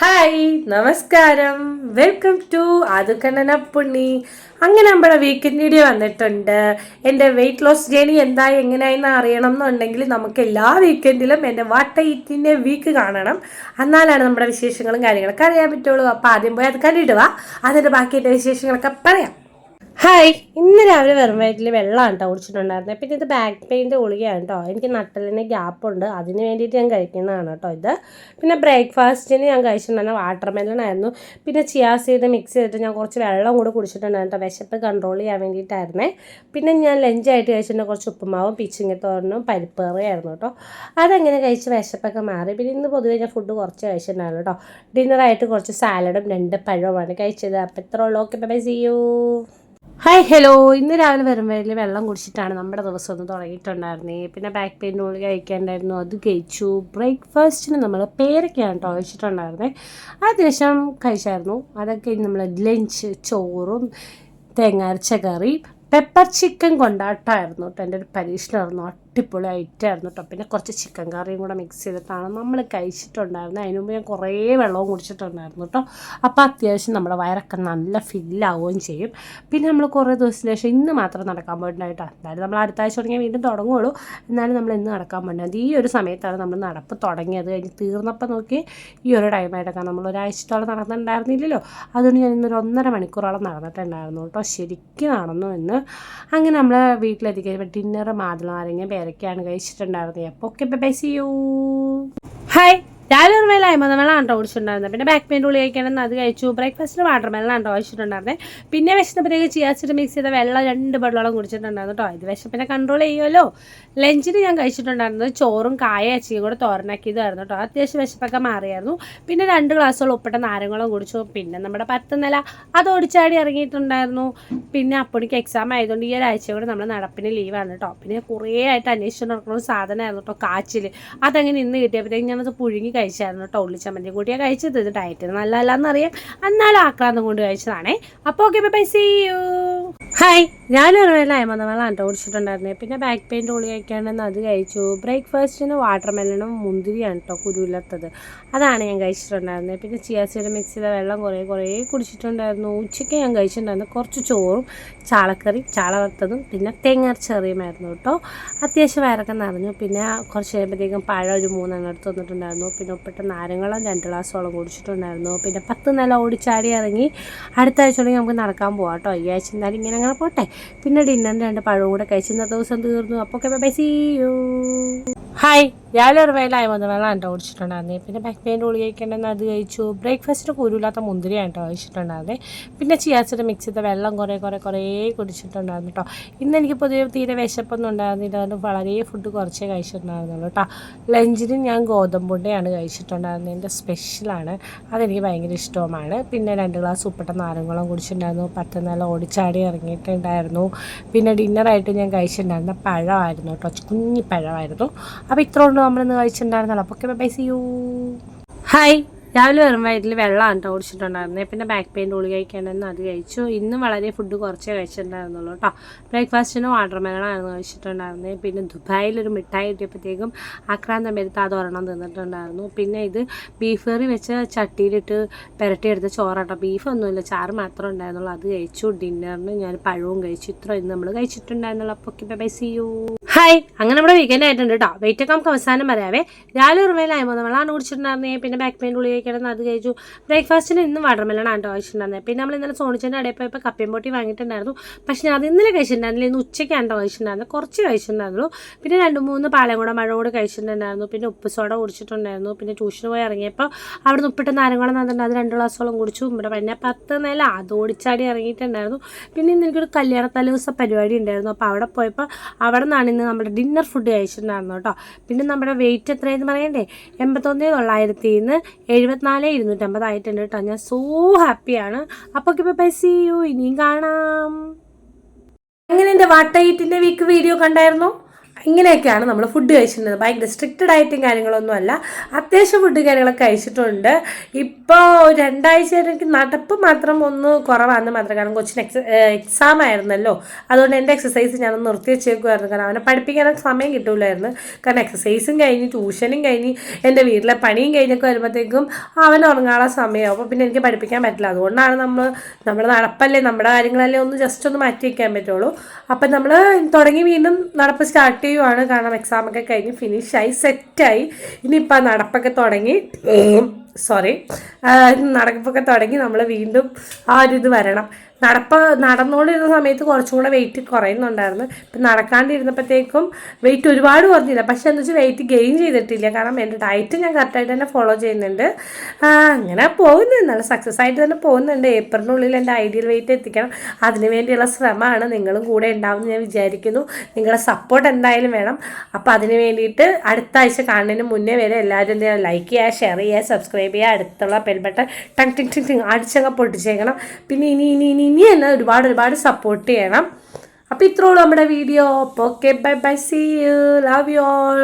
Hi നമസ്കാരം. Welcome to ആദുക്കണ്ണനപ്പുണ്ണി അങ്ങനെ നമ്മുടെ വീക്കെൻഡ് വീഡിയോ വന്നിട്ടുണ്ട്. എന്റെ വെയിറ്റ് ലോസ് ജേണി എന്താ എങ്ങനെയെന്ന് അറിയണം എന്നുണ്ടെങ്കിൽ നമുക്ക് എല്ലാ വീക്കെൻഡിലും എന്റെ വാട്ട ഈറ്റിന്റെ വീക്ക് കാണണം. എന്നാലാണ് നമ്മുടെ വിശേഷങ്ങളും കാര്യങ്ങളൊക്കെ അറിയാൻ പറ്റുള്ളൂ. അപ്പോൾ ആദ്യം പോയി അത് കണ്ടിടുക അതിന്റെ ബാക്കി എന്റെ വിശേഷങ്ങളൊക്കെ പറയാം. ഹായ് ഇന്ന് രാവിലെ വെറും വയറ്റിൽ വെള്ളമാണ് കേട്ടോ കുടിച്ചിട്ടുണ്ടായിരുന്നത് പിന്നെ ഇത് ബാക്ക് പെയിന്റെ ഗുളികയാണ് കേട്ടോ എനിക്ക് നട്ടലിന് ഗ്യാപ്പ് ഉണ്ട്. അതിന് വേണ്ടിയിട്ട് ഞാൻ കഴിക്കുന്നതാണ് കേട്ടോ ഇത്. പിന്നെ ബ്രേക്ക്ഫാസ്റ്റിന് ഞാൻ കഴിച്ചിട്ടുണ്ടായിരുന്ന വാട്ടർ മെലൺ ആയിരുന്നു. പിന്നെ ചിയാ ചെയ്ത് മിക്സ് ചെയ്തിട്ട് ഞാൻ കുറച്ച് വെള്ളം കൂടെ കുടിച്ചിട്ടുണ്ടായിരുന്നു കേട്ടോ വിശപ്പ് കൺട്രോൾ ചെയ്യാൻ വേണ്ടിയിട്ടായിരുന്നേ. പിന്നെ ഞാൻ ലഞ്ചായിട്ട് കഴിച്ചിട്ടുണ്ട് കുറച്ച് ഉപ്പുമാവും പിച്ചിങ്ങത്തോരനും പരിപ്പ് കറിയായിരുന്നു കേട്ടോ അതെങ്ങനെ കഴിച്ച് വിശപ്പൊക്കെ മാറി? പിന്നെ ഇന്ന് പൊതുവെ ഞാൻ ഫുഡ് കുറച്ച് കഴിച്ചിട്ടുണ്ടായിരുന്നു കേട്ടോ ഡിന്നറായിട്ട് കുറച്ച് സാലഡും രണ്ട് പഴവുമാണ് കഴിച്ചത്. അപ്പോൾ ഇത്ര ഉള്ളൂ. Okay bye see you hi hello. ഇന്ന് രാവിലെ വരുമ്പോഴേ വെള്ളം കുടിച്ചിട്ടാണ് നമ്മുടെ ദിവസം ഒന്ന് തുടങ്ങിയിട്ടുണ്ടായിരുന്നേ. പിന്നെ ബാക്ക് പെയിൻ ഉള്ളിൽ കഴിക്കാണ്ടായിരുന്നു. അത് കഴിച്ചു. ബ്രേക്ക്ഫാസ്റ്റിന് നമ്മൾ പേരൊക്കെയാണ് കേട്ടോ കഴിച്ചിട്ടുണ്ടായിരുന്നേ അതിനുശേഷം കഴിച്ചായിരുന്നു. അതൊക്കെ നമ്മൾ ലഞ്ച് ചോറും തേങ്ങ അരച്ച കറി പെപ്പർ ചിക്കൻ കൊണ്ടാട്ടമായിരുന്നു. കേട്ടോ എന്റെ ഒരു പരീക്ഷണമായിരുന്നു. അടിപൊളി ഐറ്റമായിരുന്നു കേട്ടോ പിന്നെ കുറച്ച് ചിക്കൻ കറിയും കൂടെ മിക്സ് ചെയ്തിട്ടാണ് നമ്മൾ കഴിച്ചിട്ടുണ്ടായിരുന്നത്. അതിനു മുമ്പ് ഞാൻ കുറേ വെള്ളവും കുടിച്ചിട്ടുണ്ടായിരുന്നു കേട്ടോ അപ്പോൾ അത്യാവശ്യം നമ്മുടെ വയറൊക്കെ നല്ല ഫില്ലാവുകയും ചെയ്യും. പിന്നെ നമ്മൾ കുറേ ദിവസത്തിന് ശേഷം ഇന്ന് മാത്രം നടക്കാൻ പോയിട്ടുണ്ടായിട്ടോ എന്തായാലും നമ്മൾ അടുത്ത ആഴ്ച തുടങ്ങിയാൽ വീണ്ടും തുടങ്ങുള്ളൂ. എന്നാലും നമ്മൾ ഇന്ന് നടക്കാൻ പോയിട്ടുണ്ടായത് ഈ ഒരു സമയത്താണ് നമ്മൾ നടപ്പ് തുടങ്ങിയത്. കഴിഞ്ഞ് തീർന്നപ്പോൾ നോക്കി ഈ ഒരു ടൈമായിട്ടൊക്കെ നമ്മൾ ഒരാഴ്ചത്തോളം നടന്നിട്ടുണ്ടായിരുന്നില്ലല്ലോ. അതുകൊണ്ട് ഞാൻ ഇന്നൊരു ഒന്നര മണിക്കൂറോളം നടന്നിട്ടുണ്ടായിരുന്നു കേട്ടോ ശരിക്കും നടന്നു എന്ന്. അങ്ങനെ നമ്മൾ വീട്ടിലെത്തി കഴിയുമ്പോൾ ഡിന്നർ മാതള നാരങ്ങ പേരൊക്കെയാണ് കഴിച്ചിട്ടുണ്ടായിരുന്നത് അപ്പോൾ okay bye see you hi രാവിലെ ഒരു മേലെ അമ്പത് വെള്ളം ആണ്ടോ കുടിച്ചിട്ടുണ്ടായിരുന്നത് പിന്നെ ബാക്ക് പെയിൻ ഉള്ളി അത് കഴിച്ചു. ബ്രേക്ക്ഫാസ്റ്റിന് വാട്ടർ മെല്ലാണ് കേട്ടോ കഴിച്ചിട്ടുണ്ടായിരുന്നത് പിന്നെ വിശന്നപ്പോഴത്തേക്ക് ചിയാച്ചിട്ട് മിക്സ് ചെയ്ത വെള്ളം രണ്ട് വെള്ളവും കുടിച്ചിട്ടുണ്ടായിരുന്നു കേട്ടോ ഇത് വിശപ്പിനെ കൺട്രോൾ ചെയ്യുമല്ലോ ലഞ്ചിന് ഞാൻ കഴിച്ചിട്ടുണ്ടായിരുന്നത് ചോറും കായ അച്ചിയും കൂടെ തോരനാക്കിയതായിരുന്നു കേട്ടോ അത്യാവശ്യം വിശപ്പൊക്കെ മാറിയായിരുന്നു. പിന്നെ രണ്ട് ഗ്ലാസ്സോളം ഉപ്പിട്ട നാരങ്ങളും കുടിച്ചു. പിന്നെ നമ്മുടെ പത്ത് നില അത് ഓടിച്ചാടി ഇറങ്ങിയിട്ടുണ്ടായിരുന്നു. പിന്നെ അപ്പണിക്ക് എക്സാം ആയതുകൊണ്ട് ഈ ഒരാഴ്ച കൂടെ നമ്മൾ നടപ്പിന് ലീവാണ് കേട്ടോ പിന്നെ കുറേ ആയിട്ട് അന്വേഷിച്ചു നടക്കുന്ന സാധനമായിരുന്നു കേട്ടോ കാച്ചിൽ അതങ്ങനെ ഇന്ന് കിട്ടിയപ്പോഴത്തേക്കും ഞാനത് പുഴുങ്ങി കഴിച്ചായിരുന്നു കേട്ടോ ഉള്ളിച്ചമ്മന്തി കൂട്ടിയാണ് കഴിച്ചത്. ഇത് ഡയറ്റ് നല്ലതല്ലാന്നറിയാം. എന്നാലും ആക്രാന്തം കൊണ്ട് കഴിച്ചതാണേ. അപ്പോൾ okay bye see you hi ഞാനൊരു വേല കേട്ടോ കുടിച്ചിട്ടുണ്ടായിരുന്നേ. പിന്നെ ബാക്ക് പെയിൻ ഉള്ളി കഴിക്കാണ്ടെന്ന് അത് കഴിച്ചു. ബ്രേക്ക്ഫാസ്റ്റിന് വാട്ടർ മെലണും മുന്തിരിയാണ് കേട്ടോ കുരുവിലത്തത്. അതാണ് ഞാൻ കഴിച്ചിട്ടുണ്ടായിരുന്നത് പിന്നെ ചിയാസീഡ് മിക്സ് ചെയ്ത വെള്ളം കുറേ കുറേ കുടിച്ചിട്ടുണ്ടായിരുന്നു. ഉച്ചയ്ക്ക് ഞാൻ കഴിച്ചിട്ടുണ്ടായിരുന്നു. കുറച്ച് ചോറും ചാളക്കറി ചാള വറുത്തതും പിന്നെ തേങ്ങാർച്ചറിയുമായിരുന്നു കേട്ടോ. അത്യാവശ്യം വയറൊക്കെ നിറഞ്ഞു. പിന്നെ കുറച്ച് കഴിയുമ്പോഴത്തേക്കും പഴം ഒരു മൂന്നെണ്ണം എടുത്ത് വന്നിട്ടുണ്ടായിരുന്നു പിന്നെ ഉപ്പിട്ട നാരങ്ങളും രണ്ട് ഗ്ലാസ്സോളം കുടിച്ചിട്ടുണ്ടായിരുന്നു. പിന്നെ പത്ത് നില ഓടിച്ചാടി ഇറങ്ങി അടുത്ത ആഴ്ച തുടങ്ങി നമുക്ക് നടക്കാൻ പോകാം കേട്ടോ. ഈ ആഴ്ച എന്തായാലും ഇങ്ങനെ അങ്ങനെ പോട്ടെ. പിന്നെ ഡിന്നറിന് രണ്ട് പഴവും കൂടെ കഴിച്ച് ഇന്നത്തെ ദിവസം തീർന്നു. ഒക്കെ ബൈ സീ യു ഹായ് രാവിലെ ഒരു വേലായി വന്ന് വെള്ളം എന്റെ കുടിച്ചിട്ടുണ്ടായിരുന്നേ. പിന്നെ ബാക്ക് പെയിന്റെ ഉള്ളി കഴിക്കേണ്ടെന്ന് അത് കഴിച്ചു. ബ്രേക്ക്ഫാസ്റ്റിന് കുരുവില്ലാത്ത മുന്തിരിയാണ് കേട്ടോ കഴിച്ചിട്ടുണ്ടായിരുന്നേ. പിന്നെ ചിയാച്ചിട്ട് മിക്സ് ചെയ്ത വെള്ളം കുറേ കുറേ കുറേ കുടിച്ചിട്ടുണ്ടായിരുന്നു കേട്ടോ. ഇന്ന് എനിക്ക് പൊതുവെ തീരെ വിശപ്പൊന്നും ഉണ്ടായിരുന്നില്ല. അതുകൊണ്ട് വളരെ ഫുഡ് കുറച്ചേ കഴിച്ചിട്ടുണ്ടായിരുന്നുള്ളൂ കേട്ടോ. ലഞ്ചിന് ഞാൻ ഗോതമ്പുണ്ടയാണ് കഴിച്ചിട്ടുണ്ടായിരുന്നത്. എന്റെ സ്പെഷ്യലാണ് അതെനിക്ക് ഭയങ്കര ഇഷ്ടവുമാണ്. പിന്നെ രണ്ട് ഗ്ലാസ് ഉപ്പിട്ട നാരങ്ങളും കുടിച്ചിട്ടുണ്ടായിരുന്നു. പത്ത് നല്ല ഓടിച്ചാടി ഇറങ്ങിയിട്ടുണ്ടായിരുന്നു പിന്നെ ഡിന്നറായിട്ട് ഞാൻ കഴിച്ചിട്ടുണ്ടായിരുന്ന പഴമായിരുന്നു കേട്ടോ. കുഞ്ഞി പഴമായിരുന്നു. അപ്പോൾ ഇത്ര കൊണ്ട് നമ്മളിന്ന് കഴിച്ചിട്ടുണ്ടായിരുന്നല്ലോ അപ്പോൾ okay bye see you hi രാവിലെ വെറും വയറ്റിൽ വെള്ളമാണ് കേട്ടോ കുടിച്ചിട്ടുണ്ടായിരുന്നത് പിന്നെ ബാക്ക് പെയിൻ ഗുളിക കഴിക്കേണ്ടെന്ന് അത് കഴിച്ചു. ഇന്നും വളരെ ഫുഡ് കുറച്ചേ കഴിച്ചിട്ടുണ്ടായിരുന്നുള്ളൂ കേട്ടോ ബ്രേക്ക്ഫാസ്റ്റിന് വാട്ടർ മെലണായിരുന്നു കഴിച്ചിട്ടുണ്ടായിരുന്നത് പിന്നെ ദുബായിലൊരു മിഠായി കിട്ടിയപ്പോഴത്തേക്കും ആക്രാന്തം വരുത്ത് അത് ഒരെണ്ണം തിന്നിട്ടുണ്ടായിരുന്നു. പിന്നെ ഇത് ബീഫ് കറി വെച്ച് ചട്ടിയിലിട്ട് പുരട്ടിയെടുത്ത ചോറാട്ടോ ബീഫ് ഒന്നുമില്ല ചാറ് മാത്രം ഉണ്ടായിരുന്നുള്ളൂ. അത് കഴിച്ചു. ഡിന്നറിന് ഞാൻ പഴവും കഴിച്ചു. ഇത്ര ഇന്ന് നമ്മൾ കഴിച്ചിട്ടുണ്ടായിരുന്നുള്ളൂ. അപ്പോൾ ബൈ സി യു ഹായ്. അങ്ങനെ നമ്മുടെ വീക്കെൻഡ് ആയിട്ടുണ്ട് കേട്ടോ വെയിറ്റ് നമുക്ക് അവസാനം പറയാവേ. രാവിലെ ആയപ്പോൾ വെള്ളമാണ് കുടിച്ചിട്ടുണ്ടായിരുന്നേ. പിന്നെ ബാക്ക് പെയിൻ ഗുളിക കിടന്ന് അത് കഴിച്ചു. ബ്രേക്ക്ഫാസ്റ്റിന് ഇന്ന് വാട്ടർമെലാണ് കേട്ടോ കഴിച്ചിട്ടുണ്ടായിരുന്നത് പിന്നെ നമ്മൾ ഇന്നലെ സോണിച്ചേന്റെ കടയിൽ പോയപ്പോൾ കപ്പയും പൊട്ടി വാങ്ങിയിട്ടുണ്ടായിരുന്നു. പക്ഷേ ഞാൻ അത് ഇന്നലെ കഴിച്ചിട്ടുണ്ടായിരുന്നില്ല. ഇന്ന് ഉച്ചയ്ക്കാണ് ആണ്ടോ കഴിച്ചിട്ടുണ്ടായിരുന്നു. കുറച്ച് കഴിച്ചിട്ടുണ്ടായിരുന്നു. പിന്നെ രണ്ട് മൂന്ന് പാലം കൂടെ മഴ കൂടെ കഴിച്ചിട്ടുണ്ടായിരുന്നു. പിന്നെ ഉപ്പ് സോഡ കുടിച്ചിട്ടുണ്ടായിരുന്നു. പിന്നെ ട്യൂഷന് പോയി ഇറങ്ങിയപ്പോൾ അവിടെ നിന്ന് ഉപ്പിട്ട് നാരങ്ങളും തന്നിട്ടുണ്ട്. അത് രണ്ട് ഗ്ലാസ്സോളം കുടിച്ചു. ഇവിടെ പിന്നെ പത്ത് നില. അത് ഓടിച്ചാടി ഇറങ്ങിയിട്ടുണ്ടായിരുന്നു. പിന്നെ ഇന്ന് എനിക്കൊരു കല്യാണ തലേദിവസം പരിപാടി ഉണ്ടായിരുന്നു. അപ്പോൾ അവിടെ പോയപ്പോൾ അവിടെ നിന്നാണ് ഇന്ന് നമ്മുടെ ഡിന്നർ ഫുഡ് കഴിച്ചിട്ടുണ്ടായിരുന്നു കേട്ടോ. പിന്നെ നമ്മുടെ വെയിറ്റ് എത്രയെന്ന് പറയണ്ടേ? എൺപത്തൊന്ന് തൊള്ളായിരത്തി നിന്ന് എഴുപത്തിനാല് ഇരുന്നൂറ്റമ്പത് ആയിട്ടുണ്ട് കേട്ടോ. ഞാൻ സോ ഹാപ്പിയാണ് അപ്പോൾ ഇപ്പോൾ ബൈ സി യു ഇനിയും കാണാം. അങ്ങനെ എന്റെ വാട്ടയിറ്റിന്റെ വീക്ക് വീഡിയോ കണ്ടായിരുന്നു? ഇങ്ങനെയൊക്കെയാണ് നമ്മൾ ഫുഡ് കഴിച്ചിട്ടുള്ളത് ഭയങ്കര സ്ട്രിക്റ്റ് ഡയറ്റും കാര്യങ്ങളൊന്നും അല്ല. അത്യാവശ്യം ഫുഡ് കാര്യങ്ങളൊക്കെ കഴിച്ചിട്ടുണ്ട്. ഇപ്പോൾ രണ്ടാഴ്ച എനിക്ക് നടപ്പ് മാത്രം ഒന്ന് കുറവാണെന്ന് മാത്രം. കാരണം കൊച്ചിന് എക്സ എക്സാം ആയിരുന്നല്ലോ. അതുകൊണ്ട് എന്റെ എക്സസൈസ് ഞാനൊന്ന് നിർത്തി വെച്ചേക്കുമായിരുന്നു കാരണം അവനെ പഠിപ്പിക്കാനൊക്കെ സമയം കിട്ടൂലായിരുന്നു. കാരണം എക്സസൈസും കഴിഞ്ഞ് ട്യൂഷനും കഴിഞ്ഞ് എന്റെ വീട്ടിലെ പണിയും കഴിഞ്ഞൊക്കെ വരുമ്പോഴത്തേക്കും അവൻ ഉറങ്ങാനുള്ള സമയമാവും. അപ്പോൾ പിന്നെ എനിക്ക് പഠിപ്പിക്കാൻ പറ്റില്ല. അതുകൊണ്ടാണ് നമ്മൾ നമ്മുടെ നടപ്പല്ലേ നമ്മുടെ കാര്യങ്ങളല്ലേ ഒന്ന് ജസ്റ്റ് ഒന്ന് മാറ്റി വയ്ക്കാൻ പറ്റുള്ളൂ. അപ്പം നമ്മൾ തുടങ്ങി വീണ്ടും നടപ്പ് സ്റ്റാർട്ട് ചെയ്യുവാണ്. കാരണം എക്സാമൊക്കെ കഴിഞ്ഞ് ഫിനിഷായി സെറ്റായി ഇനിയിപ്പോൾ നടപ്പൊക്കെ തുടങ്ങി. സോറി നടപ്പൊക്കെ തുടങ്ങി. നമ്മൾ വീണ്ടും ആ ഒരു ഇത് വരണം. നടപ്പ് നടന്നുകൊണ്ടിരുന്ന സമയത്ത് കുറച്ചും കൂടെ വെയിറ്റ് കുറയുന്നുണ്ടായിരുന്നു. ഇപ്പം നടക്കാണ്ടിരുന്നപ്പോഴത്തേക്കും വെയിറ്റ് ഒരുപാട് കുറഞ്ഞില്ല. പക്ഷേ എന്താ വെച്ചാൽ വെയിറ്റ് ഗെയിൻ ചെയ്തിട്ടില്ല. കാരണം എന്റെ ഡയറ്റ് ഞാൻ കറക്റ്റായിട്ട് തന്നെ ഫോളോ ചെയ്യുന്നുണ്ട്. അങ്ങനെ പോകുന്നുണ്ട് നല്ല സക്സസ് ആയിട്ട് തന്നെ പോകുന്നുണ്ട്. ഏപ്രിലിനുള്ളിൽ എന്റെ ഐഡിയൽ വെയിറ്റ് എത്തിക്കണം. അതിന് വേണ്ടിയുള്ള ശ്രമമാണ് നിങ്ങളും കൂടെ ഉണ്ടാവും ഞാൻ വിചാരിക്കുന്നു. നിങ്ങളുടെ സപ്പോർട്ട് എന്തായാലും വേണം. അപ്പോൾ അതിന് വേണ്ടിയിട്ട് അടുത്ത ആഴ്ച കാണുന്നതിന് മുന്നേ വരെ എല്ലാവരും ലൈക്ക് ചെയ്യുക ഷെയർ ചെയ്യുക സബ്സ്ക്രൈബ് അടുത്തുള്ള പെൽബട്ടൺ ടങ് ടിങ് ടിങ് ടിങ് അടിച്ചങ്ങ് പൊട്ടിച്ചേക്കണം. പിന്നെ ഇനി ഇനി ഇനി ഇനി എന്നെ ഒരുപാട് ഒരുപാട് സപ്പോർട്ട് ചെയ്യണം. അപ്പോൾ ഇത്രയുള്ളൂ നമ്മുടെ video okay bye bye see you love you all